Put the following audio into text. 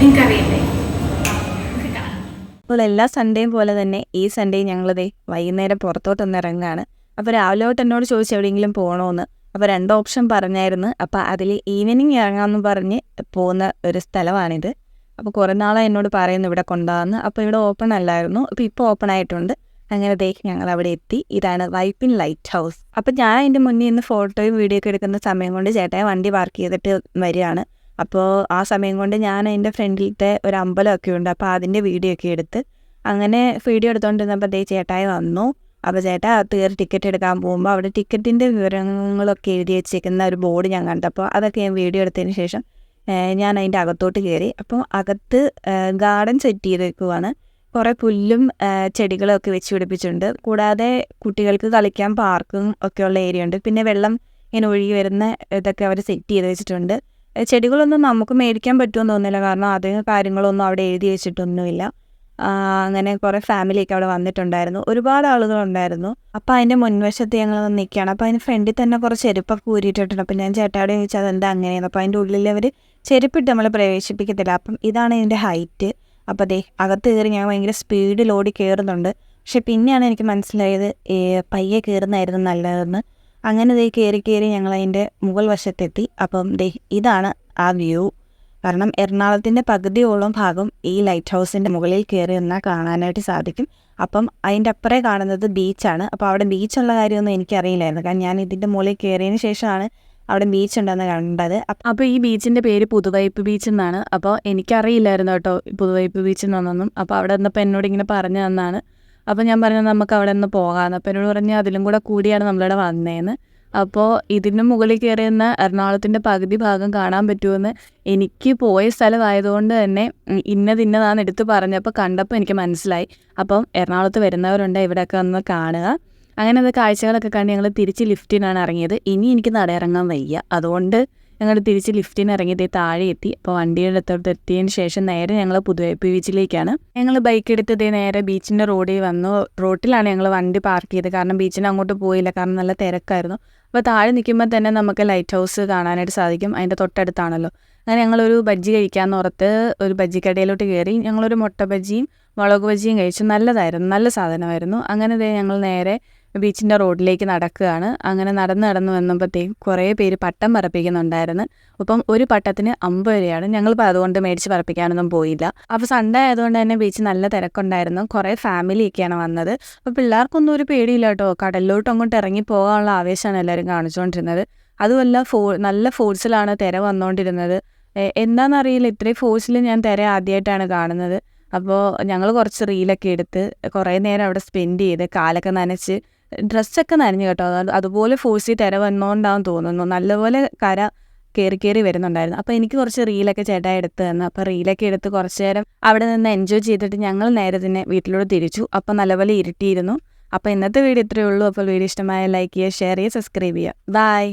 നിങ്ങൾക്കറിയില്ലേ? അപ്പോൾ എല്ലാ സൺഡേയും പോലെ തന്നെ ഈ സൺഡേ ഞങ്ങളത് വൈകുന്നേരം പുറത്തോട്ടൊന്ന് ഇറങ്ങുകയാണ് അപ്പോൾ രാവിലെ തൊട്ട് എന്നോട് ചോദിച്ചു എവിടെയെങ്കിലും പോകണമെന്ന് അപ്പോൾ രണ്ട് ഓപ്ഷൻ പറഞ്ഞായിരുന്നു. അപ്പോൾ അതിൽ ഈവനിങ് ഇറങ്ങാമെന്ന് പറഞ്ഞ് പോകുന്ന ഒരു സ്ഥലമാണിത്. അപ്പോൾ കുറേ നാളെ എന്നോട് പറയുന്നു ഇവിടെ കൊണ്ടുപോകാമെന്ന്. അപ്പോൾ ഇവിടെ ഓപ്പൺ അല്ലായിരുന്നു. അപ്പോൾ ഇപ്പോൾ ഓപ്പൺ ആയിട്ടുണ്ട്. അങ്ങനെ ദേ ഞങ്ങൾ അവിടെ എത്തി. ഇതാണ് വൈപ്പിൻ ലൈറ്റ് ഹൗസ്. അപ്പോൾ ഞാൻ അതിന്റെ മുന്നിൽ നിന്ന് ഫോട്ടോയും വീഡിയോ ഒക്കെ എടുക്കുന്ന സമയം കൊണ്ട് ചേട്ടായി വണ്ടി പാർക്ക് ചെയ്തിട്ട് വരികയാണ്. അപ്പോൾ ആ സമയം കൊണ്ട് ഞാൻ അതിന്റെ ഫ്രണ്ടിലത്തെ ഒരു അമ്പലമൊക്കെ ഉണ്ട്. അപ്പോൾ അതിന്റെ വീഡിയോ ഒക്കെ എടുത്ത് അങ്ങനെ വീഡിയോ എടുത്തുകൊണ്ടിരുന്നപ്പോൾ ദേ ചേട്ടായി വന്നു. അപ്പോൾ ചേട്ടാ തീർ ടിക്കറ്റ് എടുക്കാൻ പോകുമ്പോൾ അവിടെ ടിക്കറ്റിന്റെ വിവരങ്ങളൊക്കെ എഴുതി വെച്ചിരിക്കുന്ന ഒരു ബോർഡ് ഞാൻ കണ്ടപ്പോൾ അതൊക്കെ ഞാൻ വീഡിയോ എടുത്തതിന് ശേഷം ഞാൻ അതിന്റെ അകത്തോട്ട് കയറി അപ്പോൾ അകത്ത് ഗാർഡൻ സെറ്റ് ചെയ്തേക്കുവാണ്. കുറേ പുല്ലും ചെടികളൊക്കെ വെച്ച് പിടിപ്പിച്ചിട്ടുണ്ട്. കൂടാതെ കുട്ടികൾക്ക് കളിക്കാൻ പാർക്കും ഒക്കെയുള്ള ഏരിയ ഉണ്ട്. പിന്നെ വെള്ളം ഇങ്ങനെ ഒഴുകി വരുന്ന ഇതൊക്കെ അവർ സെറ്റ് ചെയ്ത് വെച്ചിട്ടുണ്ട്. ചെടികളൊന്നും നമുക്ക് മേടിക്കാൻ പറ്റുമെന്ന് തോന്നില്ല കാരണം അധികം കാര്യങ്ങളൊന്നും അവിടെ എഴുതി വെച്ചിട്ടൊന്നുമില്ല. അങ്ങനെ കുറേ ഫാമിലിയൊക്കെ അവിടെ വന്നിട്ടുണ്ടായിരുന്നു. ഒരുപാട് ആളുകളുണ്ടായിരുന്നു അപ്പോൾ അതിന്റെ മുൻവശത്ത് ഞങ്ങൾ നിൽക്കുകയാണ് അപ്പോൾ അതിന് ഫ്രണ്ടിൽ തന്നെ കുറച്ച് ചെരുപ്പൊക്കെ ഊരിയിട്ടിട്ടുണ്ട്. അപ്പോൾ ഞാൻ ചേട്ടാടെ ചോദിച്ചാൽ അതെന്താ അങ്ങനെയാണ് അപ്പോൾ അതിന്റെ ഉള്ളിൽ അവർ ചെരുപ്പിട്ട് നമ്മളെ പ്രവേശിപ്പിക്കത്തില്ല. അപ്പം ഇതാണ് ഇതിന്റെ ഹൈറ്റ് അപ്പോൾ ദേ അകത്ത് കയറി ഞാൻ ഭയങ്കര സ്പീഡിൽ ഓടി കയറുന്നുണ്ട് പക്ഷെ പിന്നെയാണ് എനിക്ക് മനസ്സിലായത് പയ്യെ കയറുന്നതായിരുന്നു നല്ലതെന്ന്. അങ്ങനെ ദേ കയറി കയറി ഞങ്ങൾ അതിന്റെ മുകൾ വശത്തെത്തി. അപ്പം ദേ ഇതാണ് ആ വ്യൂ. കാരണം എറണാകുളത്തിന്റെ പകുതിയോളം ഭാഗം ഈ ലൈറ്റ് ഹൗസിന്റെ മുകളിൽ കയറി നിന്നാൽ കാണാനായിട്ട് സാധിക്കും. അപ്പം അതിന്റെ അപ്പുറേ കാണുന്നത് ബീച്ചാണ്. അപ്പോൾ അവിടെ ബീച്ചുള്ള കാര്യമൊന്നും എനിക്കറിയില്ലായിരുന്നു. കാരണം ഞാൻ ഇതിന്റെ മുകളിൽ കയറിയതിന് ശേഷമാണ് അവിടെ ബീച്ച് ഉണ്ടെന്ന് കണ്ടത്. അപ്പോൾ ഈ ബീച്ചിന്റെ പേര് പുതുവൈപ്പ് ബീച്ച് എന്നാണ്. അപ്പോൾ എനിക്കറിയില്ലായിരുന്നു കേട്ടോ പുതുവൈപ്പ് ബീച്ച് എന്നൊന്നും. അപ്പോൾ അവിടെ നിന്നപ്പോൾ എന്നോട് ഇങ്ങനെ പറഞ്ഞു തന്നാണ്. അപ്പോൾ ഞാൻ പറഞ്ഞു നമുക്ക് അവിടെ നിന്ന് പോകാമെന്ന് അപ്പോൾ എന്നോട് പറഞ്ഞ് അതിലും കൂടെ കൂടിയാണ് നമ്മളിവിടെ വന്നേന്ന്. അപ്പോൾ ഇതിന് മുകളിൽ കയറി നിന്ന എറണാകുളത്തിന്റെ പകുതി ഭാഗം കാണാൻ പറ്റുമെന്ന് എനിക്ക് പോയ സ്ഥലമായതുകൊണ്ട് തന്നെ ഇന്നതിന്നതാന്ന് ഇന്നത് ഇന്നതാന്ന് എടുത്ത് പറഞ്ഞപ്പോൾ കണ്ടപ്പോൾ എനിക്ക് മനസ്സിലായി. അപ്പം എറണാകുളത്ത് വരുന്നവരുണ്ട് ഇവിടെയൊക്കെ ഒന്ന് കാണുക. അങ്ങനെ അത് കാഴ്ചകളൊക്കെ കണ്ട് ഞങ്ങൾ തിരിച്ച് ലിഫ്റ്റിനാണ് ഇറങ്ങിയത്. ഇനി എനിക്ക് നടയിറങ്ങാൻ വയ്യ. അതുകൊണ്ട് ഞങ്ങൾ തിരിച്ച് ലിഫ്റ്റിന് ഇറങ്ങിയത് താഴെ എത്തി. അപ്പോൾ വണ്ടിയുടെ അടുത്തോട്ട് എത്തിയതിന് ശേഷം നേരെ ഞങ്ങൾ പുതുവെ ബീച്ചിലേക്കാണ്. ഞങ്ങൾ ബൈക്ക് എടുത്തത് നേരെ ബീച്ചിന്റെ റോഡിൽ വന്നു. റോട്ടിലാണ് ഞങ്ങൾ വണ്ടി പാർക്ക് ചെയ്തത്. കാരണം ബീച്ചിന് അങ്ങോട്ട് പോയില്ല. കാരണം നല്ല തിരക്കായിരുന്നു. അപ്പോൾ താഴെ നിൽക്കുമ്പോൾ തന്നെ നമുക്ക് ലൈറ്റ് ഹൗസ് കാണാനായിട്ട് സാധിക്കും. അതിന്റെ തൊട്ടടുത്താണല്ലോ. അങ്ങനെ ഞങ്ങളൊരു ബജ്ജി കഴിക്കാമെന്ന് ഓർത്ത് ഒരു ബജ്ജിക്കടയിലോട്ട് കയറി ഞങ്ങളൊരു മുട്ട ബജ്ജിയും മുളക് ബജ്ജിയും കഴിച്ചു. നല്ലതായിരുന്നു. നല്ല സാധനമായിരുന്നു. അങ്ങനെ ഞങ്ങൾ നേരെ ബീച്ചിന്റെ റോഡിലേക്ക് നടക്കുകയാണ്. അങ്ങനെ നടന്ന് നടന്ന് വന്നപ്പോഴത്തേക്കും കുറേ പേര് പട്ടം പറപ്പിക്കുന്നുണ്ടായിരുന്നു. അപ്പം ഒരു പട്ടത്തിന് അമ്പത് രൂപയാണ്. ഞങ്ങളിപ്പോൾ അതുകൊണ്ട് മേടിച്ച് പറപ്പിക്കാനൊന്നും പോയില്ല. അപ്പോൾ സൺഡേ ആയതുകൊണ്ട് തന്നെ ബീച്ച് നല്ല തിരക്കുണ്ടായിരുന്നു. കുറേ ഫാമിലിയൊക്കെയാണ് വന്നത്. അപ്പോൾ പിള്ളേർക്കൊന്നും ഒരു പേടിയില്ല കേട്ടോ. കടലിലോട്ട് അങ്ങോട്ട് ഇറങ്ങി പോകാനുള്ള ആവേശമാണ് എല്ലാവരും കാണിച്ചുകൊണ്ടിരുന്നത്. അതുമല്ല ഫോ നല്ല ഫോഴ്സിലാണ് തിര വന്നുകൊണ്ടിരുന്നത്. എന്താണെന്നറിയില്ല. ഇത്രയും ഫോഴ്സിൽ ഞാൻ തിര ആദ്യമായിട്ടാണ് കാണുന്നത്. അപ്പോൾ ഞങ്ങൾ കുറച്ച് റീലൊക്കെ എടുത്ത് കുറേ നേരം അവിടെ സ്പെൻഡ് ചെയ്ത് കാലൊക്കെ നനച്ച് ഡ്രസ്സൊക്കെ നനഞ്ഞു കേട്ടോ. അത് അതുപോലെ ചെയ്ത് തിര വന്നോണ്ടാന്ന് തോന്നുന്നു. നല്ലപോലെ കര കയറി കയറി വരുന്നുണ്ടായിരുന്നു. അപ്പോൾ എനിക്ക് കുറച്ച് റീലൊക്കെ ചേട്ടാ എടുത്ത് തന്നു. അപ്പോൾ റീലൊക്കെ എടുത്ത് കുറച്ച് നേരം അവിടെ നിന്ന് എൻജോയ് ചെയ്തിട്ട് ഞങ്ങൾ നേരെ തന്നെ വീട്ടിലോട്ട് തിരിച്ചു. അപ്പോൾ നല്ലപോലെ ഇരുട്ടിയിരുന്നു. അപ്പോൾ ഇന്നത്തെ വീഡിയോ ഇത്രയേ ഉള്ളൂ. അപ്പോൾ വീഡിയോ ഇഷ്ടമായ ലൈക്ക് ചെയ്യുക ഷെയർ ചെയ്യുക സബ്സ്ക്രൈബ് ചെയ്യുക. ബൈ